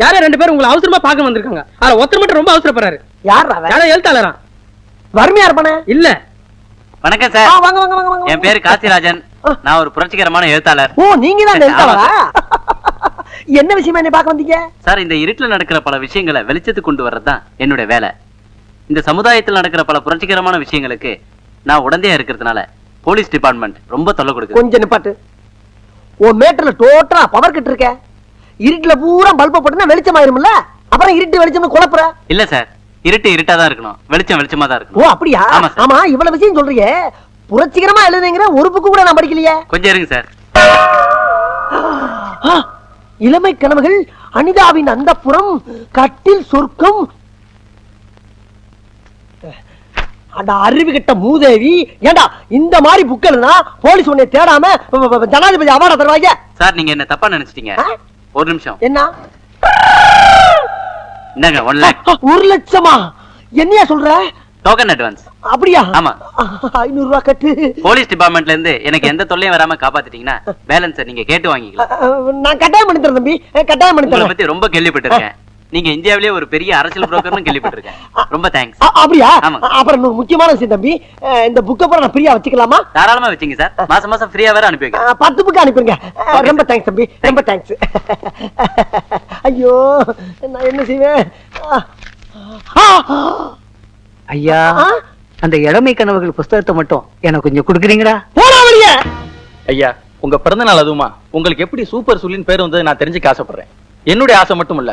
யாரோ ரெண்டு பேரும் உங்களை அவசரமா பார்க்க வந்திருக்காங்க. ஆனா ஒருத்தர் மட்டும் ரொம்ப அவசரப்படுறாரு. யார் அவன்? யாரோ எழுத்தாளரா? வறுமையா இருப்பானே? இல்ல. வணக்கம் சார். வாங்க வாங்க வாங்க வாங்க. என் பேரு காசிராஜன். நான் ஒரு புரட்சிகரமான எழுத்தாளர். ஓ நீங்க தான் எழுத்தாளரா? என்ன விஷயமா என்ன பார்க்க வந்தீங்க? சார் இந்த இருட்டுல நடக்கிற பல விஷயங்களை வெளிச்சத்துக்கு கொண்டு வர்றதுதான் என்னுடைய வேலை. இந்த சமுதாயத்தில் நடக்கிற பல புரட்சிகரமான விஷயங்களுக்கு நான் உடந்தையா இருக்கிறதுனால போலீஸ் டிபார்ட்மெண்ட் ரொம்ப தொல்லை கொடுக்குது. கொஞ்சம் நிப்பாட்டு. உன் மேட்டர்ல டோட்டலா பவர் கட் இருக்க. இருட்டுல பூரா பல்ப போட்டுனா வெளிச்சம் ஆயிரும்ல? அப்புறம் இருட்டு வெளிச்சம்னு குழப்புற? இல்ல சார். இருட்டு இருட்டா தான் இருக்கணும். வெளிச்சம் வெளிச்சமா தான் ஓ இருக்கணும் அப்படியா? ஆமா இவ்வளவு விஷயம் சொல்றீங்க புரட்சிகரமா எழுதுங்கிற ஒரு புக்கு கூட நான் படிக்கலையே. கொஞ்சம் இருங்க சார். இளமை கனவுகள் அனிதாவின் அந்தப்புறம் கட்டில் சொர்க்கம். அட அறிவு கெட்ட மூதேவி. ஏண்டா இந்த மாதிரி புக்கல்னா போலீஸ் உன்னை தேடாம ஜனாதிபதி அவார்டா தருவாங்க? சார் நீங்க என்ன தப்பா நினைச்சிட்டீங்க? ஒரு நிமிஷம். என்ன? என்னங்க ஒன் லேக் ஒரு லட்சமா? என்னையா சொல்ற? டோக்கன் அட்வான்ஸ் அப்படியா? ஆமா. ஐநூறு ரூபாய் கட்டு. போலீஸ் டிபார்ட்மெண்ட்ல இருந்து எனக்கு எந்த தொல்லையும் வராம காப்பாத்திட்டீங்கன்னா பேலன்ஸ் நீங்க கேட்டு வாங்கிக்கலாம். நான் கட்டாயம் பண்ணி தரேன் தம்பி. கட்டாயம் பண்ணி தரேன். பத்தி ரொம்ப கேள்விப்பட்டிருக்கேன். நீங்க இந்தியாவிலேயே ஒரு பெரிய அரசியல் புரோக்கர்னு கேள்விப்பட்டிருக்கேன். ரொம்ப தேங்க்ஸ் அப்படியா. அப்புறம் இன்னொரு முக்கியமான விஷயம் தம்பி இந்த புக்கை பூரா நான் ஃப்ரீயா வச்சுக்கலாமா? தாராளமா வச்சுங்க சார். மாசம் மாசம் ஃப்ரீயா வேற அனுப்பி வைக்கிறேன். பத்து புக்கு அனுப்பிடுங்க. ரொம்ப. தேங்க்ஸ் தம்பி ரொம்ப தேங்க்ஸ் ஐயோ நான் என்ன செய்வேன்? ஐயா அந்த இளமை கனவுகள் புஸ்தகத்தை மட்டும் எனக்கு கொஞ்சம் கொடுக்குறீங்களா? போடா வெளியே ஐயா உங்க பிறந்த நாள் அதுவுமா. உங்களுக்கு எப்படி சூப்பர் சுல்லின் பேர் வந்தது நான் தெரிஞ்சுக்க ஆசைப்படுறேன். என்னுடைய ஆசை மட்டும் இல்ல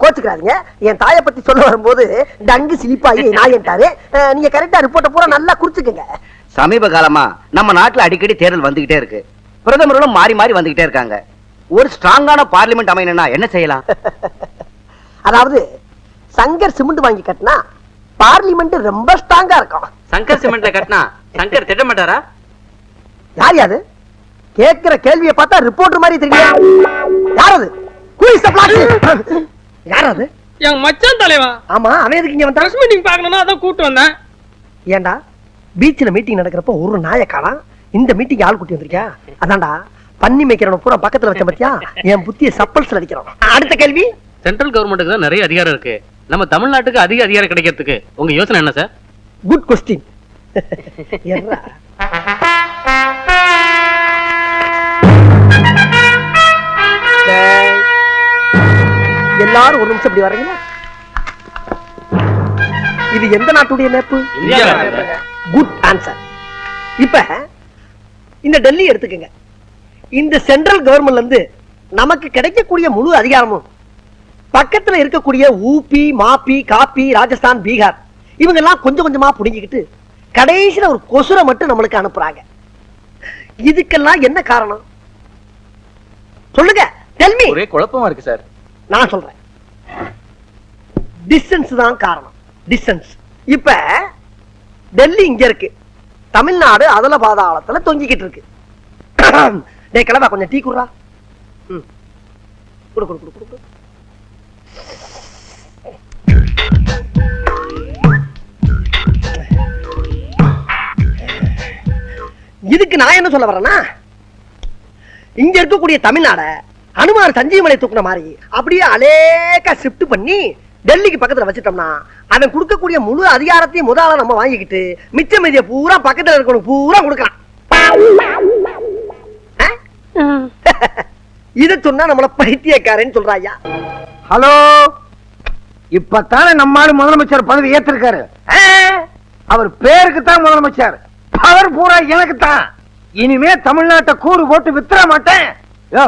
கோச்சுக்கிறாதீங்க என் தாயை பத்தி சொல்ல வரும்போது டங்கு சிலிப்பாயி நாயன்ட்டாரு நீங்க கரெக்டா ரிப்போர்ட்டை பூரா நல்லா குறிச்சுக்கங்க. சமீப காலமா நம்ம நாட்டுல அடிக்கடி தேர்தல் வந்துகிட்டே இருக்கு. பிரதமர்களும் மாறி மாறி வந்துகிட்டே இருக்காங்க. ஒரு ஸ்ட்ராங்கான பார்லிமெண்ட் அமையணும்னா என்ன செய்யலாம்? அதாவது சங்கர் சிமெண்ட் வாங்கி கட்டினா பார்லிமெண்ட் ரொம்ப ஸ்ட்ராங்கா இருக்கும். சங்கர் சிமெண்ட்ல கட்டினா சங்கர் திட்ட மாட்டாரா யார் யாது கேக்குற கேள்வியை பார்த்தா ரிப்போர்ட்டர் மாதிரி தெரியல யார் அது? Who is the black? யார் அது? என் மச்சான் தலைவா. ஆமா அவன் எதுக்கு இங்க வந்தான்? பிரஸ் மீட்டிங் பார்க்கணும்னா அதான் கூட்டு வந்தேன். ஏன்டா பீச்ல மீட்டிங் நடக்கிறப்ப ஒரு நாயை காணோம் இந்த மீட்டிங் ஆள் கூட்டி வந்திருக்கியா? அதான்டா பன்னி மேய்க்கிறவன பூரா பக்கத்துல வச்ச பத்தியா? என் புத்திய சப்பல்ஸ்ல அடிக்கிறான். அடுத்த கேள்வி? சென்ட்ரல் கவர்மெண்ட்டுக்கு தான் நிறைய அதிகாரம் இருக்கு. நம்ம தமிழ்நாட்டுக்கு அதிக அதிகாரம் கிடைக்கிறதுக்கு உங்க யோசனை என்ன சார் குட் கொஸ்டின் என்ன எல்லாரும் ஒரு நிமிஷம் இப்படி வர்றீங்களா? இது எந்த நாட்டுடைய மேப்பு? குட் ஆன்சர் இப்ப இந்த டெல்லி எடுத்துக்கங்க. இந்த சென்ட்ரல் கவர்மெண்ட்ல இருந்து நமக்கு கிடைக்கக்கூடிய முழு அதிகாரமும் பக்கத்துல இருக்கக்கூடிய ஊபி மாப்பி காப்பி ராஜஸ்தான் பீகார் இவங்க எல்லாம் கொஞ்சம் கொஞ்சமா புடுங்கிக்கிட்டு கடைசியில ஒரு கொசுரை மட்டும் நம்மளுக்கு அனுப்புறாங்க. இதுக்கெல்லாம் என்ன காரணம்? சொல்லுங்க. டெல்மி ஒரே குழப்பமா இருக்கு சார். நான் சொல்றேன். டிஸ்டன்ஸ் தான் காரணம். டிஸ்டன்ஸ் இப்ப டெல்லி இங்க இருக்கு. தமிழ்நாடு அதல பாதாளத்துல தொங்கிக்கிட்டு இருக்கு. டே கிளம்பா கொஞ்சம் டீ குடுறா. ம். கொடு கொடு கொடு இதுக்கு நான் என்ன சொல்ல வரேன்னா இங்க இருக்கக்கூடிய தமிழ்நாட அனுமார் சஞ்சீவமலை தூக்குன மாதிரி அப்படியே அலேக்கா ஷிஃப்ட் பண்ணி டெல்லிக்கு பக்கத்துல வச்சிட்டோம்னா அவன் கொடுக்கக்கூடிய முழு அதிகாரத்தையும் முதல்ல நம்ம வாங்கிக்கிட்டு மிச்ச மீதிய பூரா பக்கத்துல இருக்கணும் பூரா கொடுக்கலாம்? இத சொன்னா நம்மள பைத்தியக்காரன்னு சொல்றாயா ஹலோ? இப்பத்தானே நம்மால முதலமைச்சர் பதவி ஏத்திருக்காரு? அவர் பேருக்கு தான் முதலமைச்சர். பவர் பூரா எனக்கு தான் இனிமே தமிழ்நாட்டை கூறு போட்டு வித்துற மாட்டேன். யோ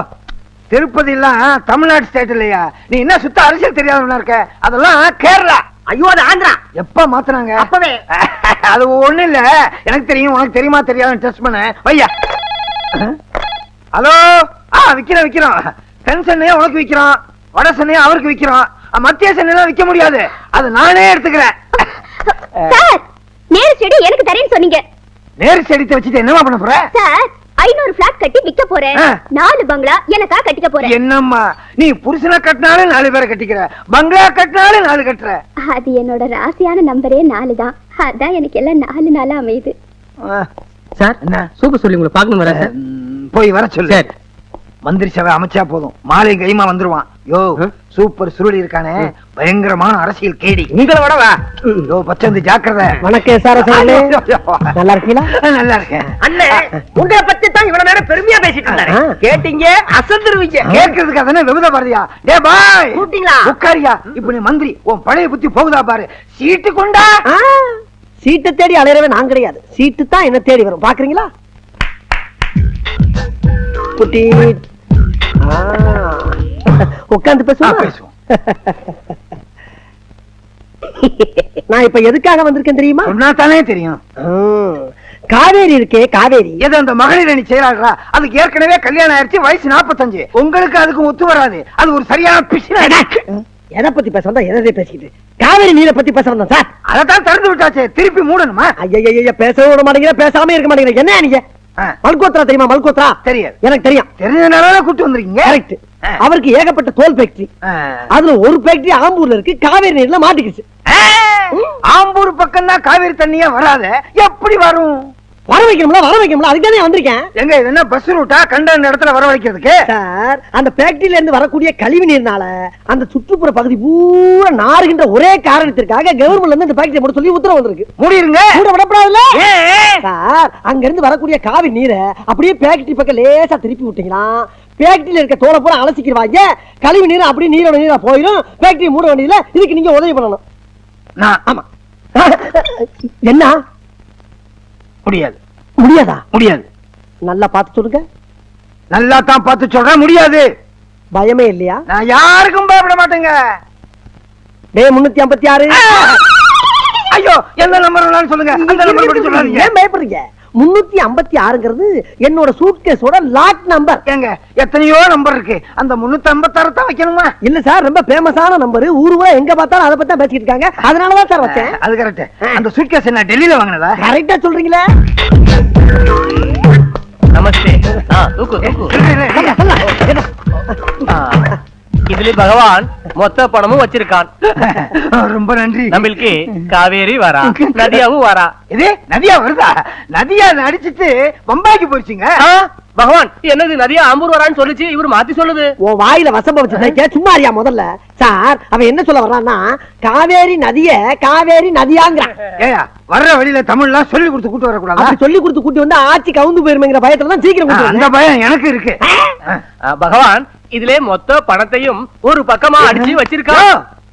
திருப்பதி எல்லாம் தமிழ்நாடு ஸ்டேட் இல்லையா? நீ என்ன சுத்த அரசியல் தெரியாதவனா இருக்க? அதெல்லாம் கேரளா. ஐயோ அது ஆந்திரா. எப்ப மாத்துனாங்க? அப்பவே. அது ஒண்ணு இல்ல. எனக்கு தெரியும் உனக்கு தெரியுமா தெரியாதுன்னு டெஸ்ட் பண்ண. வையா. ஹலோ? ஆ விக்கிறோம் விக்கிறோம். தென் சென்னையை உனக்கு விக்கிறோம். வட சென்னையை அவருக்கு விக்கிறோம். மத்திய சென்னையெல்லாம் விக்க முடியாது. அது நானே எடுத்துக்கிறேன். நேரு செடி எனக்கு தரேன்னு சொன்னீங்க. நேரு செடித்தை வச்சுட்டு என்னமா பண்ண போற? சார் ஐநூறு பிளாட் கட்டி விக்க போறேன். நாலு பங்களா எனக்கா கட்டிக்க போறேன். என்னம்மா நீ புருஷனை கட்டினாலும் நாலு பேரை கட்டிக்கிற. பங்களா கட்டினாலும் நாலு கட்டுற. அது என்னோட ராசியான நம்பரே நாலு தான். அதான் எனக்கு எல்லாம் நாலு நாளா அமையுது. சார் என்ன? சூப்பர் சொல்லி உங்களை பார்க்கணும் ம், போய் வர சொல்லு. சரி. மந்திரி சபை அமைச்சா போதும். மாலை கைமா வந்துருவான். யோ சூப்பர் சுருளி இருக்கானே. பயங்கரமான அரசியல் கேடி. உங்களை விட வா. யோ பச்சந்து ஜாக்கிரதை. வணக்கம் சார் நல்லா இருக்கீங்களா? நல்லா இருக்கேன். அண்ணே உங்களை பத்தி தான் இவ்வளவு நேரம் பெருமையா பேசிட்டு இருந்தாரு. கேட்டீங்க அசந்துருவீங்க. கேட்கறதுக்கு அதானே விபத பாரதியா? டே பாய். கூப்பிட்டீங்களா? உட்காரியா. இப்ப நீ மந்திரி உன் பழைய புத்தி போகுதா பாரு. சீட்டு கொண்டா. சீட்டை தேடி அலையறவே நான் கிடையாது. சீட்டு தான் என்ன தேடி வரும். பாக்குறீங்களா? குட்டி. ஆ, பேசுவோம்? பேசுவோம். நான் இப்ப எதுக்காக வந்திருக்கேன் தெரியுமா? தானே தெரியும். காவேரி இருக்கே காவேரி. எது அந்த மகளிர் அணி செயலாளரா? அதுக்கு ஏற்கனவே கல்யாணம் ஆயிடுச்சு வயசு 45 உங்களுக்கு அதுக்கு ஒத்து வராது. அது ஒரு சரியான பிசின. எதை பத்தி பேச வந்தா எதை பேசிக்கிட்டு? காவேரி நீரை பத்தி பேச வந்தேன் சார். அதத்தான் திறந்து விட்டாச்சே. திருப்பி மூடணுமா? ஐயா பேசவே விட மாட்டேங்கிற பேசாம இருக்க மாட்டேங்கிற. என்ன நீங்க? மல்கோத்ரா தெரியுமா மல்கோத்ரா? தெரியாது. எனக்கு தெரியும். தெரிஞ்சதுனால கூட்டு வந்திருக்கீங்க? கரெக்ட். அவருக்கு ஏகப்பட்ட தோல் ஃபேக்டரி. அதுல ஒரு ஃபேக்டரி ஆம்பூர்ல இருக்கு காவேரி நீர்ல மாட்டிக்கிச்சு. ஆம்பூர் பக்கம் தான் காவிரி தண்ணியே வராத. எப்படி வரும்? வர வைக்கணும்ல வர வைக்கணும்ல அதுக்கு தானே வந்திருக்கேன். எங்க இது என்ன பஸ் ரூட்டா கண்ட இடத்துல வர வைக்கிறதுக்கு? சார் அந்த ஃபேக்டரியில இருந்து வரக்கூடிய கழிவு நீர்னால அந்த சுற்றுப்புற பகுதி பூரா நாறுகின்ற ஒரே காரணத்திற்காக கவர்மெண்ட்ல இருந்து இந்த ஃபேக்டரி மட்டும் சொல்லி உத்தரவு வந்திருக்கு. மூடிருங்க. கூட விடப்படாதுல்ல? சார் அங்க இருந்து வரக்கூடிய காவி நீரை அப்படியே ஃபேக்டரி பக்கம் லேசா திருப்பி விட்டீங்கன்னா ஃபேக்டரியில இருக்க தோலை பூரா அலசிக்கிடுவாங்க. கழிவு நீர் அப்படியே நீரோட நீரா போயிடும் ஃபேக்டரி மூட வேண்டியதுல இதுக்கு நீங்க உதவி பண்ணணும். நான் ஆமா. என்ன? முடியாது. முடியாதா? முடியாது. நல்லா பார்த்து சொல்லுங்க. நல்லா தான் பார்த்து சொல்றேன் முடியாது. பயமே இல்லையா? நான் யாருக்கும் பயப்பட மாட்டேங்க. டே முன்னூத்தி ஐம்பத்தி ஆறு. ஐயோ எந்த நம்பர் சொல்லுங்க. அந்த நம்பர் சொல்லாதீங்க. ஏன் பயப்படுறீங்க? முன்னூத்தி ஐம்பத்தி ஆறுங்கிறது என்னோட சூட்கேஸோட லாக் நம்பர் ஏங்க எத்தனையோ நம்பர் இருக்கு அந்த முன்னூத்தி ஐம்பத்தாறு தான் வைக்கணுமா இல்ல சார் ரொம்ப ஃபேமஸான நம்பர் ஊரு ஊரா எங்க பார்த்தாலும் அதை பத்தி தான் பேசிட்டு இருக்காங்க அதனாலதான் சார் வச்சேன் அது கரெக்ட் அந்த சூட்கேஸ் என்ன டெல்லியில வாங்கினதா கரெக்டா சொல்றீங்களே நமஸ்தே? இதுல பகவான் மொத்த பணமும் வச்சிருக்கான். ரொம்ப நன்றி. நம்மளுக்கு காவேரி வரா நதியாவும் வரா. இது நதியா வருதா? நதியா அடிச்சிட்டு பம்பாய்க்கு போயிடுச்சுங்க பகவான் என்னது நதியா ஆம்பூர் வரான்னு சொல்லுச்சு இவர் மாத்தி சொல்லுது. உன் வாயில வசம்ப வச்சு சும்மா அறியா முதல்ல. சார் அவன் என்ன சொல்ல வர்றான்னா காவேரி நதிய காவேரி நதியாங்கிறான். ஏயா வர்ற வழியில தமிழ்லாம் சொல்லி கொடுத்து கூட்டு வரக்கூடாதா? சொல்லி கொடுத்து கூட்டி வந்து ஆட்சி கவுந்து போயிருமேங்கிற பயத்துல தான் சீக்கிரம் அந்த. பயம் எனக்கு இருக்கு. பகவான் இதுல மொத்த பணத்தையும் ஒரு பக்கமா அடிச்சு வச்சிருக்கான்.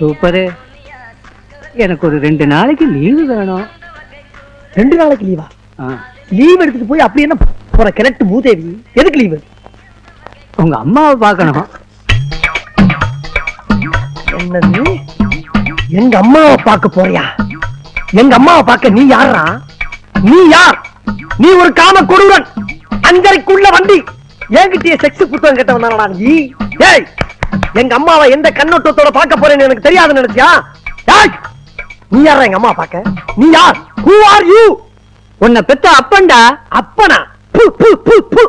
சூப்பரு. எனக்கு ஒரு ரெண்டு நாளைக்கு லீவு வேணும். ரெண்டு நாளைக்கு லீவா. லீவ் எடுத்துட்டு போய் அப்படி என்ன போற கிழட்டு மூதேவி? எதுக்கு லீவு உங்க அம்மாவை பார்க்கணும்? என்னது? எங்க அம்மாவை பார்க்க போறியா? எங்க அம்மாவை பார்க்க நீ யாரா நீ யார்? நீ ஒரு காம கொடூரன் அஞ்சரைக்குள்ள வண்டி. என்கிட்டயே செக்ஸ் புத்தகம் கேட்டவன் நீ? ஏய்! எங்க அம்மாவை எந்த கண்ணோட்டத்தோட பார்க்க போறேன்னு எனக்கு தெரியாதுன்னு நினைச்சியா? நீ யாரா எங்க அம்மா பாக்க நீ யார்? ஹூ ஆர் யூ உன்னை பெத்த அப்பன்டா. அப்பனா? பு,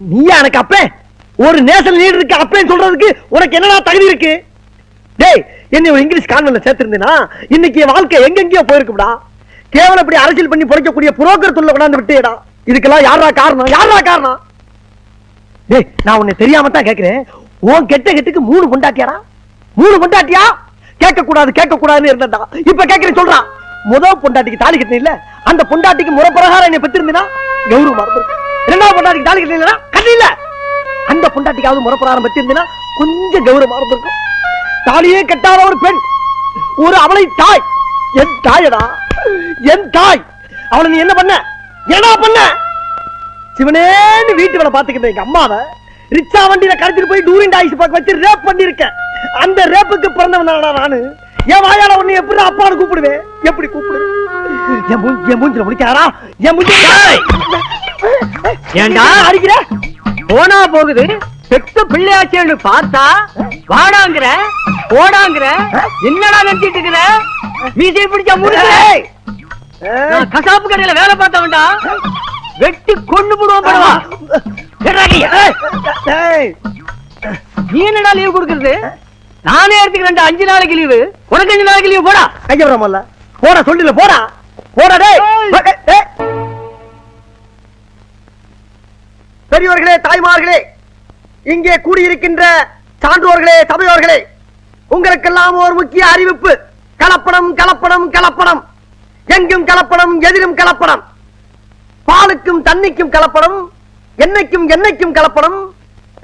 நீயா எனக்கு அப்பன் ஒரு நேஷனல் லீடர் இருக்கு அப்பேன்னு சொல்றதுக்கு உனக்கு என்னடா தகுதி இருக்கு? டேய் என்னை ஒரு இங்கிலீஷ் கான்வென்ட்ல சேர்த்திருந்தேனா? இன்னைக்கு என் வாழ்க்கை எங்கெங்கயோ போயிருக்குடா கேவலம் இப்படி அரசியல் பண்ணி புடைக்கக்கூடிய புரோக்கர் தொல்லை கொண்டாந்து விட்டேடா. இதுக்கெல்லாம் யாரா காரணம்? யாரா காரணம்? டேய் நான் உன்னை தெரியாம தான் கேட்கிறேன் உன் கெட்ட கெட்டுக்கு மூணு பொண்டாட்டியாரா மூணு பொண்டாட்டியா? கேட்க கூடாது கேட்க கூடாதுன்னு இருந்தா இப்ப கேக்குறேன் சொல்றான் முதல் பொண்டாட்டிக்கு தாலி கட்டணும் இல்ல அந்த பொண்டாட்டிக்கு முறை பிரகாரம் என்னை பெற்றிருந்தா கௌரவம் மறந்து இரண்டாவது பொண்டாட்டிக்கு தாலி கட்டணும் கட்டில அந்த பொண்டாட்டிக்காவது முறை பிரகாரம் பெற்றிருந்தா கொஞ்சம் கௌரவம் இருந்திருக்கும் தாலியே கட்டாத ஒரு பெண் ஒரு அவளை தாய். என் தாயடா என் தாய். அவளை நீ என்ன பண்ண? என்ன பண்ண? சிவனேன்னு வீட்டு வேலை பார்த்துக்கிட்டேன் எங்க அம்மாவை ரிச்சா வண்டியில கடத்திட்டு போய் டூரிங் ஆயிஸ் பார்க்க வச்சு ரேப் பண்ணிருக்கேன் அந்த ரேப்புக்கு பிறந்தவனாடா நானு? என் வாயால உன்னை எப்படி அப்பான்னு கூப்பிடுவேன்? எப்படி கூப்பிடுவேன் என் மூஞ்சி என் மூஞ்சில முடிக்காரா என் மூஞ்சி ஏன்டா? அடிக்கிற? போனா போகுது பெத்த பிள்ளையாச்சேன்னு பார்த்தா வாடாங்கிற போடாங்கிற என்னடா நினைச்சிட்டு இருக்கிற? மீசை பிடிச்ச. நான் கசாப்பு கடையில வேலை பார்த்தவன்டா. வெட்டி கொண்டு போடுவோம் படுவா ஏய். ஏய். நீ என்னடா லீவ் கொடுக்கறது? நானே எடுத்துக்கிறேன் அஞ்சு நாளைக்கு லீவு உனக்கு அஞ்சு நாளைக்கு லீவு போடா. கைய விடாமல்ல போடா சொல்லில போடா. போடா டேய். பெரியவர்களே தாய்மார்களே இங்கே கூடியிருக்கின்ற சான்றோர்களே சபையோர்களே உங்களுக்கெல்லாம் ஒரு முக்கிய அறிவிப்பு. கலப்படம் கலப்படம் கலப்படம். எங்கும் கலப்படம் எதிரும் கலப்படம். பாலுக்கும் தண்ணிக்கும் கலப்படம். என்னைக்கும் என்னைக்கும் கலப்படம்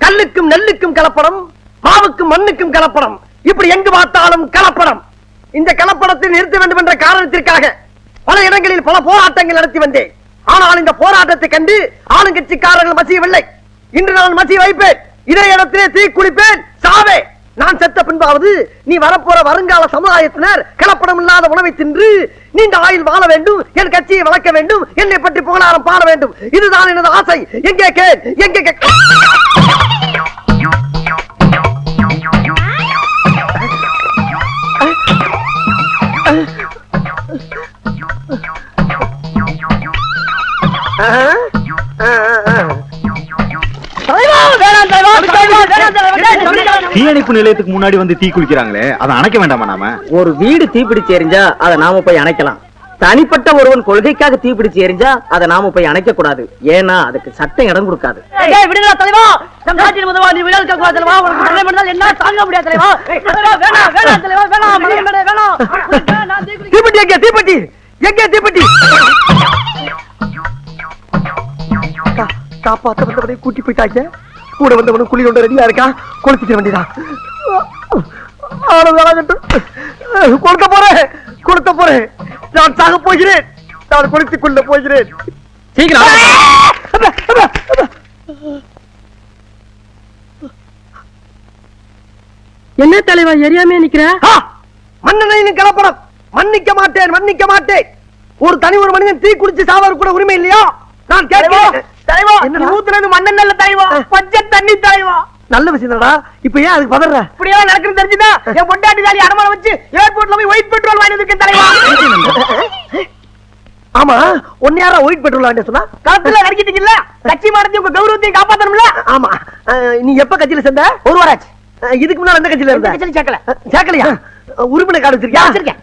கல்லுக்கும் நெல்லுக்கும் கலப்படம் மாவுக்கும் மண்ணுக்கும் கலப்படம். இப்படி எங்கு பார்த்தாலும் கலப்படம். இந்த கலப்படத்தை நிறுத்த வேண்டும் என்ற காரணத்திற்காக பல இடங்களில் பல போராட்டங்கள் நடத்தி வந்தேன். ஆனால் இந்த போராட்டத்தை கண்டு ஆளுங்கட்சிக்காரர்கள் மசியவில்லை. இன்று நான் மசிய வைப்பேன். இதே இடத்திலே தீ குளிப்பேன். சாவே நான் செத்த பின்பாவது நீ வரப்போற வருங்கால சமுதாயத்தினர் கலப்படம் இல்லாத உணவை தின்று நீண்ட ஆயுள் வாழ வேண்டும் என் கட்சியை வளர்க்க வேண்டும் என்னை பற்றி புகழாரம் பாட வேண்டும். இதுதான் எனது ஆசை. எங்கே கேள்? எங்கே கே- தீயணைப்பு நிலையத்துக்கு முன்னாடி வந்து தீ குளிக்கிறாங்களே அதை அணைக்க வேண்டாமா நாம? ஒரு வீடு தீப்பிடிச்சு எரிஞ்சா அதை நாம போய் அணைக்கலாம். தனிப்பட்ட ஒருவன் கொள்கைக்காக தீப்பிடிச்சு எரிஞ்சா அதை நாம போய் அணைக்க கூடாது. ஏன்னா அதுக்கு சட்டம் இடம் கொடுக்காது. தீப்பெட்டி எங்க? தீப்பெட்டி எங்க தீப்பெட்டி காப்பாத்த கூட்டி போயிட்டாங்க. கூட வந்தவனும் குழி கொண்டு ரெடியா இருக்கா? கொளுத்திக்க வேண்டியதா? கொடுக்க போறேன் கொடுக்க போறேன். நான் சாக போகிறேன். நான் கொளுத்திக் கொள்ள போகிறேன் என்ன தலைவா எரியாமே நிக்கிற? ஆ! மன்னனையும் கலப்படம் மன்னிக்க மாட்டேன் மன்னிக்க மாட்டேன். ஒரு தனி ஒரு மனிதன் தீ குடிச்சு சாவது கூட உரிமை இல்லையா? நான் கேட்கிறேன். தலைவா ஊத்துறது மண்ணன் நல்ல தலைவா பச்சை தண்ணி தலைவா. நல்ல விஷயம் இப்ப ஏன் அதுக்கு பதற? இப்படியா நடக்குன்னு தெரிஞ்சுதா என் பொண்டாட்டி தாலி அடமான வச்சு ஏர்போர்ட்ல போய் ஒயிட் பெட்ரோல் வாங்கி இருக்கேன் தலைவா. ஆமா ஒன்னு யாரா ஒயிட் பெட்ரோல் வாங்கி சொன்னா? களத்துல நடிக்கிட்டீங்கல்ல? கட்சி மாறத்தி உங்க கௌரவத்தையும் காப்பாத்தணும்ல? ஆமா. நீ எப்ப கட்சியில சேர்ந்த? ஒரு வாராச்சு. இதுக்கு முன்னால எந்த கட்சியில இருந்த? கட்சியில சேர்க்கல. சேர்க்கலையா? உறுப்பினர் கார்டு வச்சிருக்கியா? வச்சிருக்கேன்.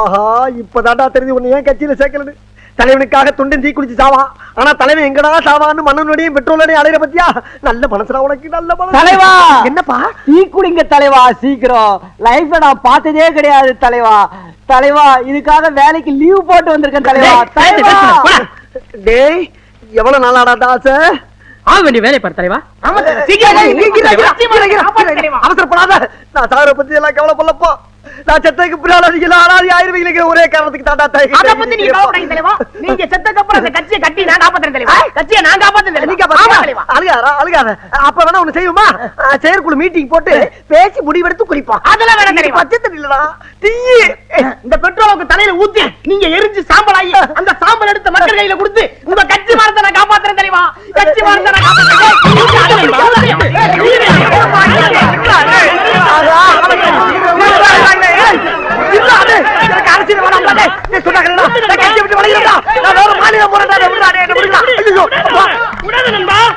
ஆஹா இப்பதான்டா தெரிஞ்சு உன்னை ஏன் கட்சியில சேர்க்கலன்னு. தலைவனுக்காக துண்டன் தீ குடிச்சு சாவா ஆனா தலைவன் எங்கடா சாவான்னு மண்ணனுடையும் பெட்ரோலோடையும் அலையிற பத்தியா நல்ல மனசுடா உனக்கு நல்ல மனசு தலைவா! என்னப்பா டீ குடிங்க தலைவா சீக்கிரம் லைஃப்ல நான் பார்த்ததே கிடையாது தலைவா தலைவா இதுக்காக வேலைக்கு லீவ் போட்டு வந்திருக்கேன் தலைவா தலைவா டேய் எவ்வளவு நாளாடா தாச ஆக வேண்டிய வேலை பாரு தலைவா அவசரப்படாத நான் சாகர பத்தி எல்லாம் கவலைப்படலப்பா நான் செத்ததுக்கு பின்னால நீங்க அனாதி ஆயிருவீங்க ஒரே காரணத்துக்கு தாண்டா தாய் அத பத்தி நீங்க கவலைப்படாதீங்க தலைவா. நீங்க செத்ததுக்கு அப்புறம் அந்த கட்சியை கட்டி நான் காப்பாத்துறேன் தலைவா. கட்சியை நான் காப்பாத்துறேன் நீங்க தலைவா. தலைவா அழுகாத அழுகாத அப்ப வேணா ஒண்ணு செய்வோமா? செயற்குழு மீட்டிங் போட்டு பேசி முடிவெடுத்து குறிப்போம் அதெல்லாம் வேணாம் தலைவா. பச்சை தண்ணி இல்லடா தீ இந்த பெட்ரோலுக்கு தலையில ஊத்தி நீங்க எரிஞ்சு சாம்பல் ஆகி அந்த சாம்பல் எடுத்து மக்கள் கையில கொடுத்து உங்க கட்சி மரத்தை நான் காப்பாத்துறேன் தெரியுமா கட்சி மரத்தை நான் சொன்னாங்க நான்